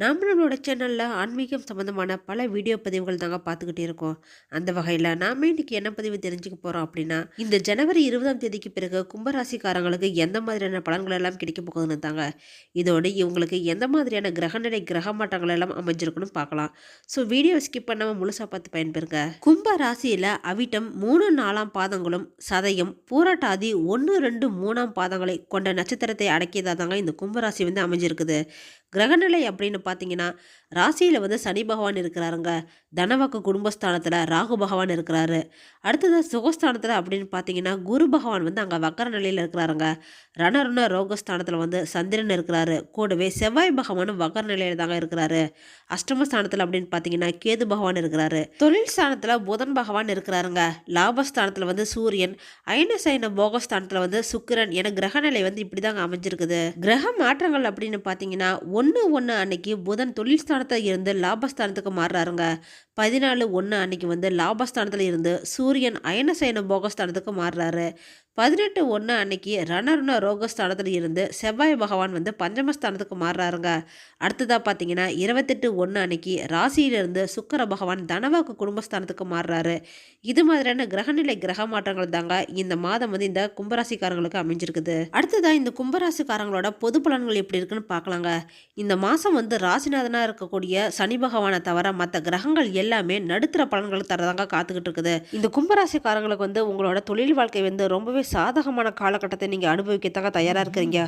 நாம் நம்மளோட சேனலில் ஆன்மீகம் சம்மந்தமான பல வீடியோ பதிவுகள் தாங்க பார்த்துக்கிட்டே இருக்கோம். அந்த வகையில் நாம் இன்றைக்கி என்ன பதிவு தெரிஞ்சுக்க போகிறோம் அப்படின்னா இந்த ஜனவரி இருபதாம் தேதிக்கு பிறகு கும்பராசிக்காரங்களுக்கு எந்த மாதிரியான பலன்கள் எல்லாம் கிடைக்க போகுதுன்னு தாங்க. இதோடு இவங்களுக்கு எந்த மாதிரியான கிரகநிலை கிரக மாற்றங்கள் எல்லாம் அமைஞ்சிருக்குன்னு பார்க்கலாம். ஸோ வீடியோ ஸ்கிப் பண்ணாமல் முழுசாக பார்த்து பயன்பெறுங்க. கும்ப ராசியில் அவிட்டம் மூணு நாலாம் பாதங்களும் சதயம் பூராட்டாதி ஒன்று ரெண்டு மூணாம் பாதங்களை கொண்ட நட்சத்திரத்தை அடக்கியதாக தாங்க இந்த கும்பராசி வந்து அமைஞ்சிருக்குது. கிரகநிலை அப்படின்னு பார்த்தீங்கன்னா ராசியில் வந்து சனி பகவான் இருக்கிறாருங்க. தனவாக்கு குடும்பஸ்தானத்தில் ராகு பகவான் இருக்கிறாரு. அடுத்தது சுகஸ்தானத்தில் அப்படின்னு பார்த்தீங்கன்னா குரு பகவான் வந்து அங்கே வக்கர நிலையில் இருக்கிறாருங்க. ரணருண ரோகஸ்தானத்தில் வந்து சந்திரன் இருக்கிறாரு. கூடவே செவ்வாய் பகவானும் வக்கர நிலையில் தாங்க இருக்கிறாரு. அஷ்டமஸ்தானத்தில் அப்படின்னு பார்த்தீங்கன்னா கேது பகவான் இருக்கிறாரு. தொழில் ஸ்தானத்தில் புதன் பகவான் இருக்கிறாருங்க. லாபஸ்தானத்தில் வந்து சூரியன் அயனசைன போகஸ்தானத்தில் வந்து சுக்கிரன் என கிரகநிலை வந்து இப்படி தாங்க அமைஞ்சிருக்குது. கிரக மாற்றங்கள் அப்படின்னு பார்த்தீங்கன்னா ஒன்று ஒன்று அன்னைக்கு புதன் தொழில் ஸ்தானத்தில் இருந்து லாபஸ்தானத்துக்கு மாறுறாருங்க. பதினாலு ஒன்று அன்னைக்கு வந்து லாபஸ்தானத்தில் இருந்து சூரியன் அயனசயன போகஸ்தானத்துக்கு மாறுறாரு. பதினெட்டு ஒன்று அன்னைக்கு ரணருண ரோகஸ்தானத்தில் இருந்து செவ்வாய் பகவான் வந்து பஞ்சமஸ்தானத்துக்கு மாறுறாருங்க. அடுத்ததாக பார்த்தீங்கன்னா இருபத்தெட்டு ஒன்று அன்னைக்கு ராசியிலிருந்து சுக்கர பகவான் தனவாக்கு குடும்பஸ்தானத்துக்கு மாறுறாரு. இது மாதிரியான கிரகநிலை கிரக மாற்றங்கள் தாங்க இந்த மாதம் வந்து இந்த கும்பராசிக்காரங்களுக்கு அமைஞ்சிருக்குது. அடுத்ததாக இந்த கும்பராசிக்காரங்களோட பொது பலன்கள் எப்படி இருக்குன்னு பார்க்கலாங்க இந்த மாதம் வந்து ராசிநாதனாக இருக்கக்கூடிய சனி பகவானை தவிர மற்ற கிரகங்கள் எல்லாமே நடுத்தர பலன்கள் தரதாங்க காத்துக்கிட்டு இருக்குது. இந்த கும்பராசிக்காரங்களுக்கு வந்து உங்களோட தொழில் வாழ்க்கை வந்து ரொம்பவே சாதகமான காலகட்டத்தை நீங்கள் அனுபவிக்கத்தக்க தயாராக இருக்கிறீங்க.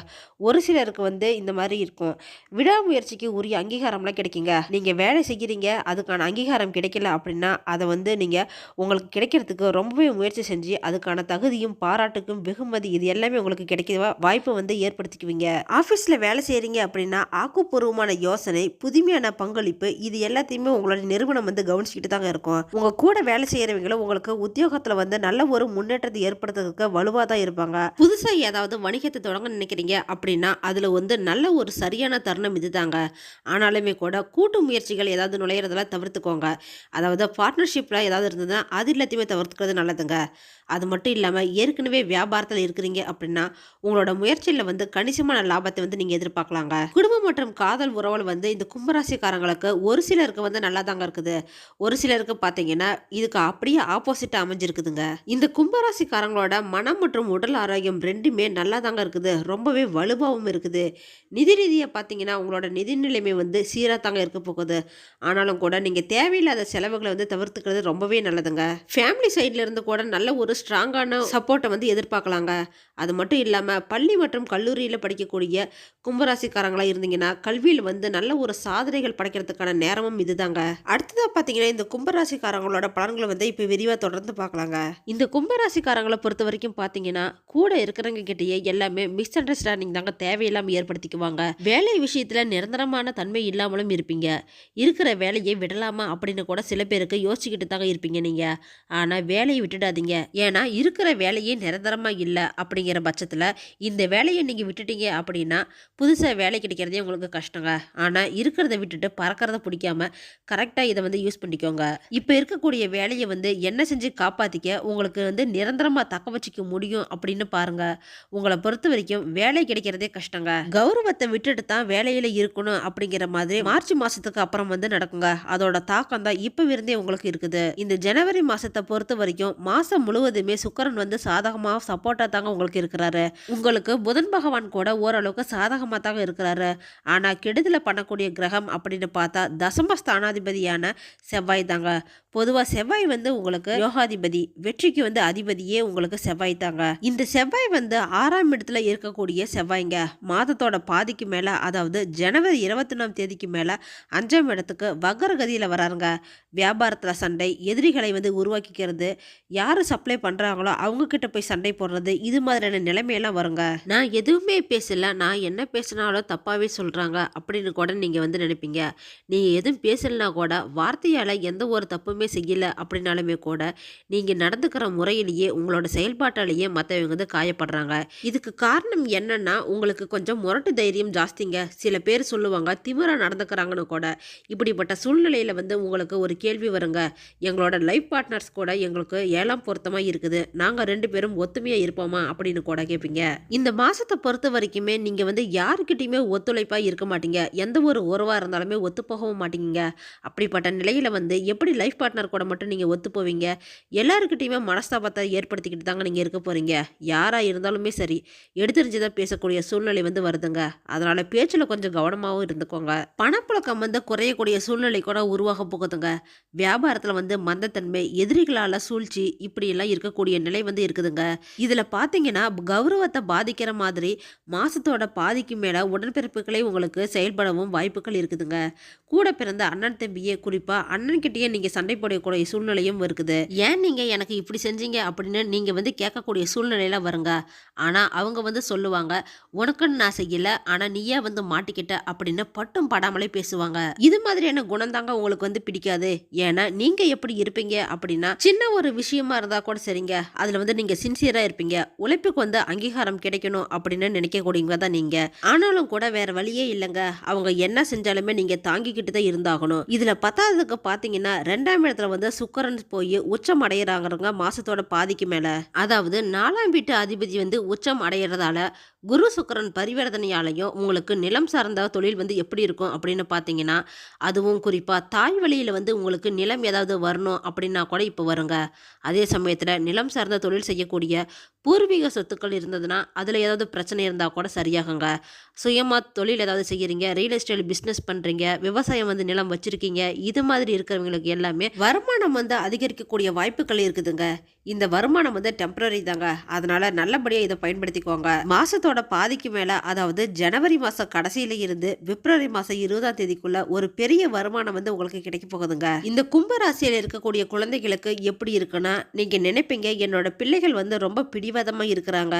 ஒரு சிலருக்கு வந்து இந்த மாதிரி இருக்கும். விடாமுயற்சிக்கு உரிய அங்கீகாரம்லாம் கிடைக்குங்க. நீங்கள் வேலை செய்கிறீங்க அதுக்கான அங்கீகாரம் கிடைக்கல அப்படின்னா அதை வந்து நீங்கள் உங்களுக்கு கிடைக்கிறதுக்கு ரொம்பவே முயற்சி செஞ்சு அதுக்கான தகுதியும் பாராட்டுக்கும் வெகுமதி இது எல்லாமே உங்களுக்கு கிடைக்க வாய்ப்பை வந்து ஏற்படுத்திக்குவீங்க. ஆஃபீஸில் வேலை செய்கிறீங்க அப்படின்னா ஆக்கப்பூர்வமான யோசனை புதுமையான பங்களிப்பு இது எல்லாத்தையுமே உங்களோட நிறுவனம் வந்து கவனிச்சுக்கிட்டு தாங்க இருக்கும். உங்கள் கூட வேலை செய்கிறவங்களும் உங்களுக்கு உத்தியோகத்தில் வந்து நல்ல ஒரு முன்னேற்றத்தை ஏற்படுத்துறதுக்கு வலுவாக தான் இருப்பாங்க. புதுசாக ஏதாவது வணிகத்தை தொடங்க நினைக்கிறீங்க அப்படின்னா அதில் வந்து நல்ல ஒரு சரியான தருணம் இதுதாங்க. ஆனாலுமே கூட கூட்டு முயற்சிகள் ஏதாவது நுழையிறதெல்லாம் தவிர்த்துக்கோங்க. அதாவது பார்ட்னர்ஷிப்பில் ஏதாவது இருந்ததுன்னா அது எல்லாத்தையுமே தவிர்த்துக்கிறது நல்லதுங்க. அது மட்டும் இல்லாமல் ஏற்கனவே வியாபாரத்தில் இருக்கிறீங்க அப்படின்னா உங்களோட முயற்சியில் வந்து கணிசமான லாபத்தை வந்து நீங்கள் எதிர்பார்க்கலாங்க. குடும்பம் மற்றும் காதல் உறவுகள் வந்து இந்த கும்பராசிக்காரங்களுக்கு ஒரு சிலருக்கு வந்து நல்லா தாங்க இருக்குது. ஒரு சிலருக்கு பார்த்தீங்கன்னா இதுக்கு அப்படியே ஆப்போசிட்டாக அமைஞ்சிருக்குதுங்க. இந்த கும்பராசிக்காரங்களோட மனம் மற்றும் உடல் ஆரோக்கியம் ரெண்டுமே நல்லா தாங்க இருக்குது. ரொம்பவே வலுவாகவும் இருக்குது. நிதி ரீதியை பார்த்தீங்கன்னா உங்களோட நிதி நிலைமை வந்து சீராக தாங்க இருக்க போகுது. ஆனாலும் கூட நீங்கள் தேவையில்லாத செலவுகளை வந்து தவிர்த்துக்கிறது ரொம்பவே நல்லதுங்க. ஃபேமிலி சைட்லேருந்து கூட நல்ல ஒரு ஸ்ட்ராங்கான சப்போர்ட்டை வந்து எதிர்பார்க்கலாங்க. அது மட்டும் இல்லாமல் பள்ளி மற்றும் கல்லூரியில் படிக்கக்கூடிய கும்பராசிக்காரங்களாக இருந்தீங்கன்னா கல்வியில் வந்து நல்ல ஒரு சாதனைகள் படைக்கிறதுக்கான நேரமும் இதுதாங்க. அடுத்ததாக பார்த்தீங்கன்னா இந்த கும்பராசிக்காரங்களோட பலன்களை வந்து இப்போ விரிவாக தொடர்ந்து பார்க்கலாங்க இந்த கும்பராசிக்காரங்களை பொறுத்த வரைக்கும் பார்த்தீங்கன்னா கூட இருக்கிறவங்க கிட்டேயே எல்லாமே மிஸ் அண்டர்ஸ்டாண்டிங் தாங்க தேவையில்லாமல் ஏற்படுத்திக்குவாங்க. வேலை விஷயத்தில் நிரந்தரமான தன்மை இல்லாமலும் இருப்பீங்க. இருக்கிற வேலையை விடலாமா அப்படின்னு கூட சில பேருக்கு யோசிச்சுக்கிட்டு தாங்க இருப்பீங்க நீங்கள் ஆனால் வேலையை விட்டுடாதீங்க. ஏன்னா இருக்கிற வேலையே நிரந்தரமாக இல்லை அப்படிங்கிற பட்சத்தில் இந்த வேலையை நீங்கள் விட்டுட்டீங்க அப்படின்னா புதுசாக வேலை கிடைக்கிறதே உங்களுக்கு கஷ்டங்க. ஆனால் இருக்கிறத விட்டுட்டு பறக்கிறத பிடிக்காம கரெக்டாக இதை வந்து யூஸ் பண்ணிக்கோங்க. இப்போ இருக்கக்கூடிய வேலையை வந்து என்ன செஞ்சு காப்பாற்றிக்க உங்களுக்கு வந்து நிரந்தரமாக தக்க வச்சுக்க முடியும் அப்படின்னு பாருங்க. உங்களை பொறுத்த வரைக்கும் வேலை கிடைக்கிறதே கஷ்டங்க. கௌரவத்தை விட்டுட்டு தான் வேலையில் இருக்கணும் அப்படிங்கிற மாதிரி மார்ச் மாதத்துக்கு அப்புறம் வந்து நடக்குங்க. அதோட தாக்கம் தான் இப்போ இருந்தே உங்களுக்கு இருக்குது. இந்த ஜனவரி மாதத்தை பொறுத்த வரைக்கும் மாதம் முழுவதும் சுக்கரன் வந்து சாதகமாக சப்போர்ட்டாக தாங்க உங்களுக்கு இருக்கிறாரு. உங்களுக்கு புதன் பகவான் கூட ஓரளவுக்கு சாதகமாக தாங்க இருக்கிறாரு. ஆனால் கெடுதலை பண்ணக்கூடிய கிரகம் அப்படின்னு பார்த்தா தசம ஸ்தானாதிபதியான செவ்வாய் தாங்க. பொதுவாக செவ்வாய் வந்து உங்களுக்கு யோகாதிபதி வெற்றிக்கு வந்து அதிபதியே உங்களுக்கு செவ்வாய் தாங்க. இந்த செவ்வாய் வந்து ஆறாம் இடத்துல இருக்கக்கூடிய செவ்வாய்ங்க. மாதத்தோட பாதிக்கு மேலே அதாவது ஜனவரி இருபத்தொன்னாம் தேதிக்கு மேலே அஞ்சாம் இடத்துக்கு வக்கரகதியில் வராருங்க. வியாபாரத்தில் சண்டை எதிரிகளை வந்து உருவாக்கிக்கிறது. யார் சப்ளை பண்ணுறாங்களோ அவங்கக்கிட்ட போய் சண்டை போடுறது இது மாதிரியான நிலைமையெல்லாம் வருங்க. நான் எதுவுமே பேசல. நான் என்ன பேசினாலும் தப்பாகவே சொல்கிறாங்க அப்படின்னு கூட நீங்கள் வந்து நினைப்பீங்க. நீங்கள் எதுவும் பேசலைனா கூட வார்த்தையால் எந்த ஒரு தப்புமே செய்யலை அப்படின்னாலுமே கூட நீங்கள் நடந்துக்கிற முறையிலேயே உங்களோட செயல்பாட்டாலேயே மற்றவங்க வந்து காயப்படுறாங்க. இதுக்கு காரணம் என்னன்னா உங்களுக்கு கொஞ்சம் முரட்டு தைரியம் ஜாஸ்திங்க. சில பேர் சொல்லுவாங்க திமிரா நடந்துக்கிறாங்கன்னு கூட. இப்படிப்பட்ட சூழ்நிலையில் வந்து உங்களுக்கு ஒரு கேள்வி வருங்க. எங்களோட லைஃப் பார்ட்னர்ஸ் கூட எங்களுக்கு ஏழாம் பொருத்தமாக இருக்குது. நாங்க ரெண்டு பேரும் ஒத்துமையா இருப்போமா? அப்படின்னு கூட கேட்பீங்க இந்த மாசத்தை பொறுத்த வரைக்குமே நீங்க வந்து யாருக்கிட்டையுமே ஒத்துழைப்பா இருக்க மாட்டீங்க. எந்த ஒரு உறவா இருந்தாலுமே ஒத்து போகவும் மாட்டீங்க. அப்படிப்பட்ட நிலையில வந்து எப்படி லைஃப் பார்ட்னர் கூட மட்டும் நீங்க ஒத்து போவீங்க? எல்லாருக்கிட்டையுமே மனஸ்தாபத்தை ஏற்படுத்திக்கிட்டு தாங்க நீங்க இருக்க போறீங்க. யாரா இருந்தாலுமே சரி எடுத்துரிஞ்சுதான் பேசக்கூடிய சூழ்நிலை வந்து வருதுங்க. அதனால பேச்சுல கொஞ்சம் கவனமாகவும் இருந்துக்கோங்க. பணப்புழக்கம் வந்து குறையக்கூடிய சூழ்நிலை கூட உருவாக போகுதுங்க. வியாபாரத்தில் வந்து மந்தத்தன்மை எதிரிகளால் சூழ்ச்சி இப்படியெல்லாம் இருக்கக்கூடிய நிலை வந்து இருக்குதுங்க. இதில் பார்த்தீங்கன்னா கௌரவத்தை பாதிக்கிற மாதிரி மாசத்தோட பாதிக்கு மேலே உடன்பிறப்புகளை உங்களுக்கு செயல்படவும் வாய்ப்புகள் இருக்குதுங்க. கூட பிறந்த அண்ணன் தம்பியே குறிப்பாக அண்ணன்கிட்டயே நீங்கள் சண்டை போடக்கூடிய சூழ்நிலையும் இருக்குது. ஏன் நீங்கள் எனக்கு இப்படி செஞ்சீங்க அப்படின்னு நீங்கள் வந்து கேட்கக்கூடிய சூழ்நிலையில வருங்க. ஆனால் அவங்க வந்து சொல்லுவாங்க உனக்குன்னு நான் செய்யல ஆனால் நீயே வந்து மாட்டிக்கிட்ட அப்படின்னு பட்டும் படாமலே பேசுவாங்க. இது மாதிரியான குணம் தாங்க உங்களுக்கு வந்து பிடிக்காது. ஏன்னா நீங்க எப்படி இருப்பீங்க அப்படின்னா சின்ன ஒரு விஷயமா இருந்தால் கூட சரிங்க. அதில் வந்து நீங்கள் சின்சியராக இருப்பீங்க. உழைப்புக்கு வந்து அங்கீகாரம் கிடைக்கணும் அப்படின்னு நினைக்கக்கூடியவங்க தான் நீங்கள் ஆனாலும் கூட வேற வழியே இல்லைங்க. அவங்க என்ன செஞ்சாலுமே நீங்கள் தாங்கிக்கிட்டு தான் இருந்தாகணும். இதில் பத்தாவதுக்கு பார்த்தீங்கன்னா ரெண்டாம் இடத்துல வந்து சுக்கரன் போய் உச்சம் அடையிறாங்கிறவங்க மாசத்தோட பாதிக்கு மேலே. அதாவது நாலாம் வீட்டு அதிபதி வந்து உச்சம் அடையிறதால குரு சுக்கரன் பரிவர்த்தனையாலையும் உங்களுக்கு நிலம் சார்ந்த தொழில் வந்து எப்படி இருக்கும் அப்படின்னு பார்த்தீங்கன்னா அதுவும் குறிப்பாக தாய் வழியில் வந்து உங்களுக்கு நிலம் ஏதாவது வரணும் அப்படின்னா கூட இப்போ வருங்க. அதே சமயத்தில் நிலம் சார்ந்த தொழில் செய்யக்கூடிய பூர்வீக சொத்துக்கள் இருந்ததுன்னா அதில் ஏதாவது பிரச்சனை இருந்தால் கூட சரியாகுங்க. சுயமாக தொழில் ஏதாவது செய்கிறீங்க ரியல் எஸ்டேட் பிஸ்னஸ் பண்ணுறீங்க விவசாயம் வந்து நிலம் வச்சுருக்கீங்க இது மாதிரி இருக்கிறவங்களுக்கு எல்லாமே வருமானம் வந்து அதிகரிக்கக்கூடிய வாய்ப்புகள் இருக்குதுங்க. இந்த வருமானம் வந்து டெம்பரரி தாங்க. அதனால நல்லபடியாக இதை பயன்படுத்திக்கோங்க. மாதத்தோட பாதிக்கு மேலே அதாவது ஜனவரி மாதம் கடைசியில் இருந்து பிப்ரவரி மாதம் இருபதாம் தேதிக்குள்ள ஒரு பெரிய வருமானம் வந்து உங்களுக்கு கிடைக்க போகுதுங்க. இந்த கும்ப ராசியில் இருக்கக்கூடிய குழந்தைகளுக்கு எப்படி இருக்குன்னா நீங்கள் நினைப்பீங்க என்னோட பிள்ளைகள் வந்து ரொம்ப பிடிவாதமாக இருக்கிறாங்க.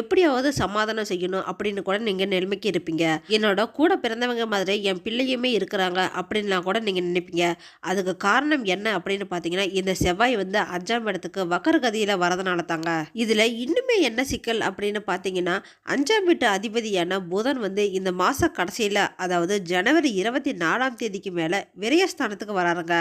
எப்படியாவது சமாதானம் செய்யணும் அப்படின்னு கூட நீங்கள் நிலைமைக்கு இருப்பீங்க. என்னோட கூட பிறந்தவங்க மாதிரி என் பிள்ளையுமே இருக்கிறாங்க அப்படின்லாம் கூட நீங்கள் நினைப்பீங்க. அதுக்கு காரணம் என்ன அப்படின்னு பார்த்தீங்கன்னா இந்த செவ்வாய் வந்து அஞ்சாம் இடத்துக்கு வக்கர கதியில் வரதுனால தாங்க. இதில் இன்னுமே என்ன சிக்கல் அப்படின்னு பார்த்தீங்கன்னா அஞ்சாம் வீட்டு அதிபதியான புதன் வந்து இந்த மாத கடைசியில் அதாவது ஜனவரி இருபத்தி நாலாம் தேதிக்கு மேலே விரயஸ்தானத்துக்கு வராருங்க.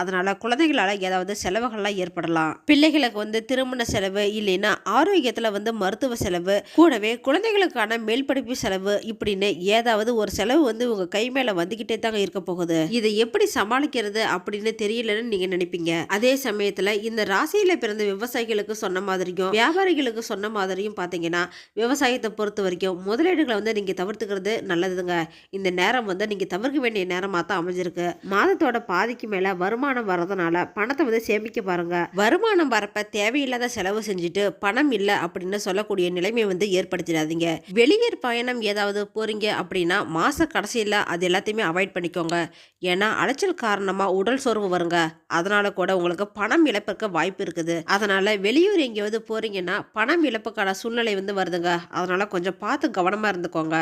அதனால் குழந்தைகளால் ஏதாவது செலவுகள்லாம் ஏற்படலாம். பிள்ளைகளை குழந்தைகளுக்கு வந்து திருமண செலவு இல்லைன்னா ஆரோக்கியத்தில் வந்து மருத்துவ செலவு கூடவே குழந்தைகளுக்கான மேல் படிப்பு செலவு இப்படின்னு ஏதாவது ஒரு செலவு வந்து உங்கள் கை மேலே வந்துக்கிட்டே தாங்க இருக்க போகுது. இதை எப்படி சமாளிக்கிறது அப்படின்னு தெரியலன்னு நீங்கள் நினைப்பீங்க. அதே சமயத்தில் இந்த ராசியில் பிறந்த விவசாயிகளுக்கு சொன்ன மாதிரியும் வியாபாரிகளுக்கு சொன்ன மாதிரியும் பார்த்தீங்கன்னா விவசாயத்தை பொறுத்த வரைக்கும் முதலீடுகளை வந்து நீங்கள் தவிர்த்துக்கிறது நல்லதுங்க. இந்த நேரம் வந்து நீங்கள் தவிர்க்க வேண்டிய நேரமாக தான் அமைஞ்சிருக்கு. மாதத்தோட பாதிக்கு மேலே வருமானம் வரதுனால பணத்தை வந்து சேமிக்க பாருங்க. வருமானம் வரப்ப தேவையில்லாத செலவு செஞ்சுட்டு பணம் இல்லை அப்படின்னு சொல்லக்கூடிய நிலைமை வந்து ஏற்படுத்திடாதீங்க. வெளியூர் பயணம் ஏதாவது போகிறீங்க அப்படின்னா மாத கடைசியில் அது எல்லாத்தையுமே அவாய்ட் பண்ணிக்கோங்க. ஏன்னா அலைச்சல் காரணமாக உடல் சோர்வு வருங்க. அதனால் கூட உங்களுக்கு பணம் இழப்பிற்கு வாய்ப்பு இருக்குது. அதனால் வெளியூர் எங்கேயாவது போகிறீங்கன்னா பணம் இழப்புக்கான சூழ்நிலை வந்து வருதுங்க. அதனால் கொஞ்சம் பார்த்து கவனமாக இருந்துக்கோங்க.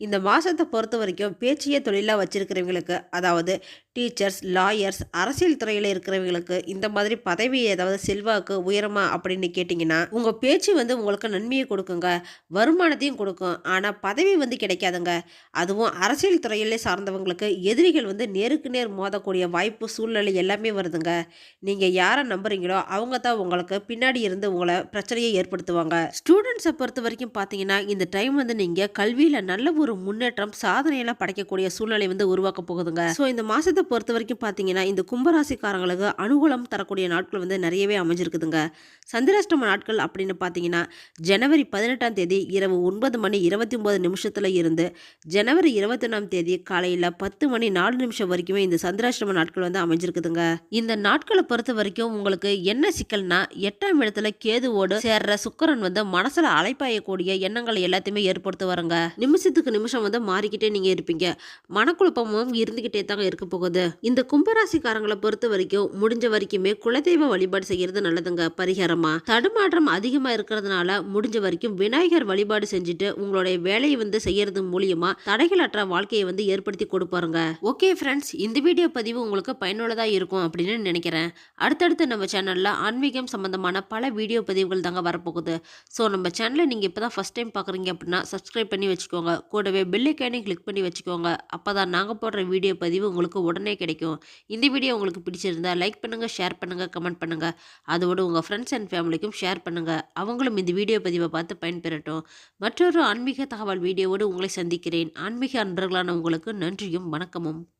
இந்த மாதத்தை பொறுத்த வரைக்கும் பேச்சிய தொழிலாக வச்சுருக்கிறவங்களுக்கு அதாவது டீச்சர்ஸ் லாயர்ஸ் அரசியல் துறையில் இருக்கிறவங்களுக்கு இந்த மாதிரி பதவி ஏதாவது செல்வாக்கு உயரமா அப்படின்னு கேட்டிங்கன்னா உங்கள் பேச்சு வந்து உங்களுக்கு நன்மையை கொடுக்குங்க வருமானத்தையும் கொடுக்கும். ஆனால் பதவி வந்து கிடைக்காதுங்க. அதுவும் அரசியல் துறையிலே சார்ந்தவங்களுக்கு எதிரிகள் வந்து நேருக்கு நேர் மோதக்கூடிய வாய்ப்பு சூழ்நிலை எல்லாமே வருதுங்க. நீங்கள் யாரை நம்புறீங்களோ அவங்க தான் உங்களுக்கு பின்னாடி இருந்து உங்களை பிரச்சனையை ஏற்படுத்துவாங்க. ஸ்டூடெண்ட்ஸை பொறுத்த வரைக்கும் பார்த்தீங்கன்னா இந்த டைம் வந்து நீங்கள் கல்வியில் நல்ல ஒரு முன்னேற்றம் சாதனையெல்லாம் படைக்கக்கூடிய சூழ்நிலை வந்து உருவாக்க போகுதுங்க. ஸோ இந்த மாதத்தை பொறுத்த வரைக்கும் பார்த்தீங்கன்னா இந்த கும்பராசிக்காரங்களுக்கு அனுகூலம் தரக்கூடிய நாட்கள் வந்து நிறையவே அமைஞ்சிருக்குதுங்க. சந்திராஷ்டம நாட்கள் அப்படின்னு பார்த்தீங்கன்னா ஜனவரி பதினெட்டாம் தேதி இரவு ஒன்பது மணி இருபத்தி ஒன்பது நிமிஷத்தில் இருந்து ஜனவரி இருபத்தி ஒன்றாம் தேதி காலையில் பத்து மணி நாலு நிமிஷம் வரைக்குமே இந்த சந்திராஷ்டம நாட்கள் வந்து அமைஞ்சிருக்குதுங்க. இந்த நாட்களை பொறுத்த வரைக்கும் உங்களுக்கு என்ன சிக்கல்னா எட்டாம் இடத்துல கேதுவோடு சேர்ற சுக்கரன் வந்து மனசுல அலைப்பாயக்கூடிய எண்ணங்களை எல்லாத்தையுமே ஏற்படுத்த வரங்க. நிமிஷத்துக்கு நிமிஷம் வந்து மாறிக்கிட்டே நீங்க இருப்பீங்க. மனக்குழப்பமும் இருந்துகிட்டே தாங்க இருக்க போகுது. இந்த கும்பராசிக்காரங்களை பொறுத்த வரைக்கும் முடிஞ்ச வரைக்குமே குலதெய்வ வழிபாடு செய்யறது நல்லதுங்க பரிகாரமா? தடுமாற்றம் அதிகமா இருக்கிறதுனால முடிஞ்ச வரைக்கும் விநாயகர் வழிபாடு செஞ்சுட்டு உங்களுடைய வேலையை வந்து செய்யறது மூலியமா தடைகளற்ற வாழ்க்கையை வந்து ஏற்படுத்தி கொடுப்பாருங்க. ஓகே ஃப்ரெண்ட்ஸ் இந்த வீடியோ பதிவு உங்களுக்கு பயனுள்ளதா இருக்கும் அப்படின்னு நினைக்கிறேன். அடுத்தடுத்து நம்ம சேனல்ல ஆன்மீகம் சம்பந்தமான பல வீடியோ பதிவுகள் தாங்க வரப்போகுது. ஸோ நம்ம சேனலை நீங்கள் இப்போ தான் ஃபஸ்ட் டைம் பார்க்குறீங்க அப்படின்னா சப்ஸ்கிரைப் பண்ணி வச்சுக்கோங்க. கூடவே பெல்லைக்கானே கிளிக் பண்ணி வச்சுக்கோங்க. அப்போ தான் நாங்கள் போடுற வீடியோ பதிவு உங்களுக்கு உடனே கிடைக்கும். இந்த வீடியோ உங்களுக்கு பிடிச்சிருந்தா லைக் பண்ணுங்கள் ஷேர் பண்ணுங்கள் கமெண்ட் பண்ணுங்கள் அதோட வீடியோவோடு உங்கள் ஃப்ரெண்ட்ஸ் அண்ட் ஃபேமிலிக்கும் ஷேர் பண்ணுங்கள் அவங்களும் இந்த வீடியோ பதிவை பார்த்து பயன்பெறட்டும். மற்றொரு ஆன்மீக தகவல் வீடியோவோடு உங்களை சந்திக்கிறேன். ஆன்மீக அன்பர்களான உங்களுக்கு நன்றியும் வணக்கமும்.